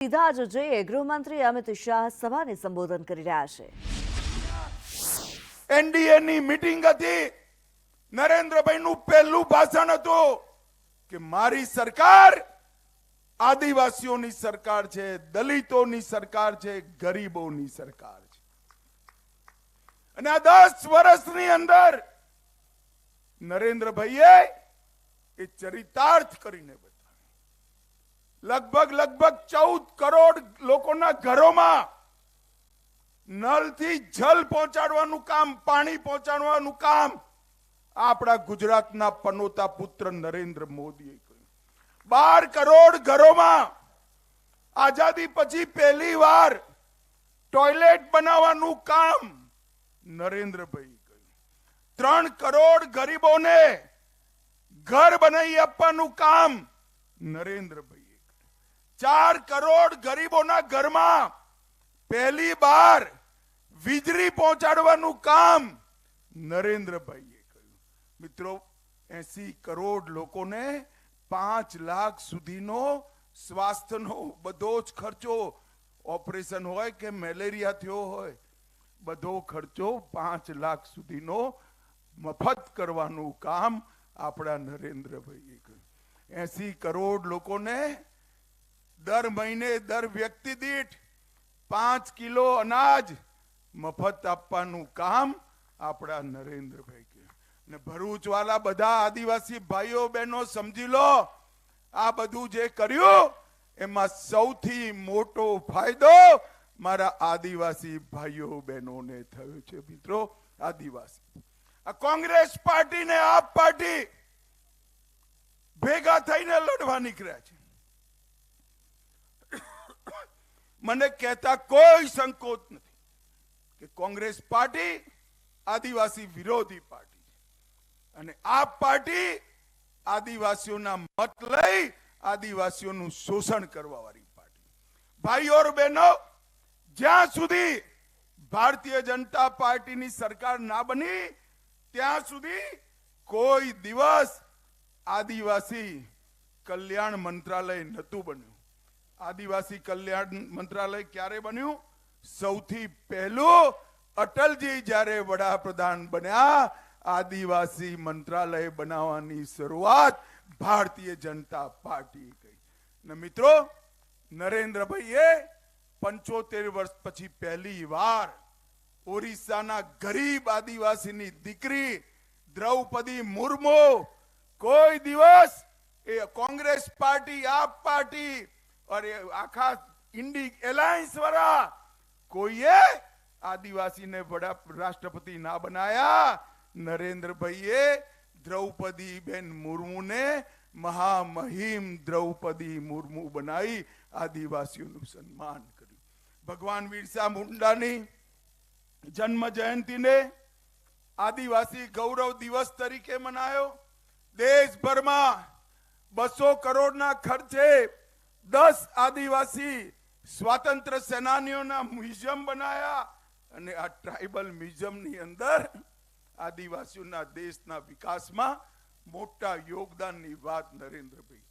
સીધા જ જઈએ ગૃહમંત્રી અમિત શાહ સભાને સંબોધન કરી રહ્યા છે. એનડીએ ની મીટિંગ હતી. નરેન્દ્રભાઈ નું પહેલું ભાષણ હતું કે મારી સરકાર આદિવાસીઓની સરકાર છે, દલિતોની સરકાર છે, ગરીબોની સરકાર છે. અને આ દસ વર્ષની અંદર નરેન્દ્રભાઈએ એ ચરિતાર્થ કરીને લગભગ લગભગ ચૌદ કરોડ લોકોના ઘરોમાં નલથી જલ પહોંચાડવાનું કામ, પાણી પહોંચાડવાનું કામ આપણા ગુજરાતના પનોતા પુત્ર નરેન્દ્ર મોદીએ કર્યું. બાર કરોડ ઘરોમાં આઝાદી પછી પહેલી વાર ટોયલેટ બનાવવાનું કામ નરેન્દ્રભાઈ કર્યું. ત્રણ કરોડ ગરીબોને ઘર બનાવી આપવાનું કામ નરેન્દ્રભાઈએ કર્યું ચાર કરોડ ગરીબોના ઘરમાં પહેલી બાર વીજળી પહોંચાડવાનું કામ નરેન્દ્રભાઈએ કર્યું. મિત્રો, એસી કરોડ લોકોને પાંચ લાખ સુધીનો સ્વાસ્થ્યનો બધો જ ખર્ચો ઓપરેશન હોય કે મેલેરિયા થયો હોય, બધો ખર્ચો પાંચ લાખ સુધીનો મફત કરવાનું કામ આપણા નરેન્દ્રભાઈએ કર્યું. એસી કરોડ લોકોને દર મહિને દર વ્યક્તિ દીઠ પાંચ કિલો અનાજ મફત આપવાનું કામ આપણા નરેન્દ્રભાઈ કે. ભરૂચ વાળા બધા આદિવાસી ભાઈઓ બહેનો સમજી લો, આ બધું જે કર્યું, એમાં સૌથી મોટો ફાયદો મારા આદિવાસી ભાઈઓ બહેનોને થયો છે મિત્રો, આદિવાસી. આ કોંગ્રેસ પાર્ટી ને આપ પાર્ટી ભેગા થઈને લડવા નીકળ્યા છે. મને કહેતા કોઈ સંકોચ નથી કે કોંગ્રેસ પાર્ટી આદિવાસી વિરોધી પાર્ટી અને આ પાર્ટી આદિવાસીઓના મત લઈ આદિવાસીઓનું શોષણ કરવા વાળી પાર્ટી ભાઈઓ બહેનો, જ્યાં સુધી ભારતીય જનતા પાર્ટીની સરકાર ના બની, ત્યાં સુધી કોઈ દિવસ આદિવાસી કલ્યાણ મંત્રાલય નહોતું બન્યું. આદિવાસી કલ્યાણ મંત્રાલય ક્યારે બન્યું? સૌથી પહેલું અટલજી જ્યારે વડાપ્રધાન બન્યા, આદિવાસી મંત્રાલય બનાવવાની શરૂઆત ભારતીય જનતા પાર્ટી કરી. ને મિત્રો, નરેન્દ્રભાઈએ પંચોતેર વર્ષ પછી પહેલી વાર ઓરિસ્સાના ગરીબ આદિવાસીની દીકરી દ્રૌપદી મુર્મુ કોઈ દિવસ એ કોંગ્રેસ પાર્ટી, આપ પાર્ટી અરે, આખા ઇન્ડી એલાયન્સ વાળા કોઈએ આદિવાસીને વડા રાષ્ટ્રપતિ ના બનાયા? નરેન્દ્રભાઈએ દ્રૌપદી બેન મુર્મુને મહામહિમ દ્રૌપદી મુર્મુ બનાવી આદિવાસીઓનું સન્માન કર્યું. ભગવાન બિરસા મુંડાની જન્મ જયંતિને આદિવાસી ગૌરવ દિવસ તરીકે મનાયો. દેશભરમાં બસો કરોડના ખર્ચે દસ આદિવાસી સ્વાતંત્ર્ય સેનાનીઓના મ્યુઝિયમ બનાયા અને આ ટ્રાઇબલ મ્યુઝિયમની અંદર આદિવાસીઓના દેશના વિકાસમાં મોટા યોગદાનની વાત નરેન્દ્રભાઈ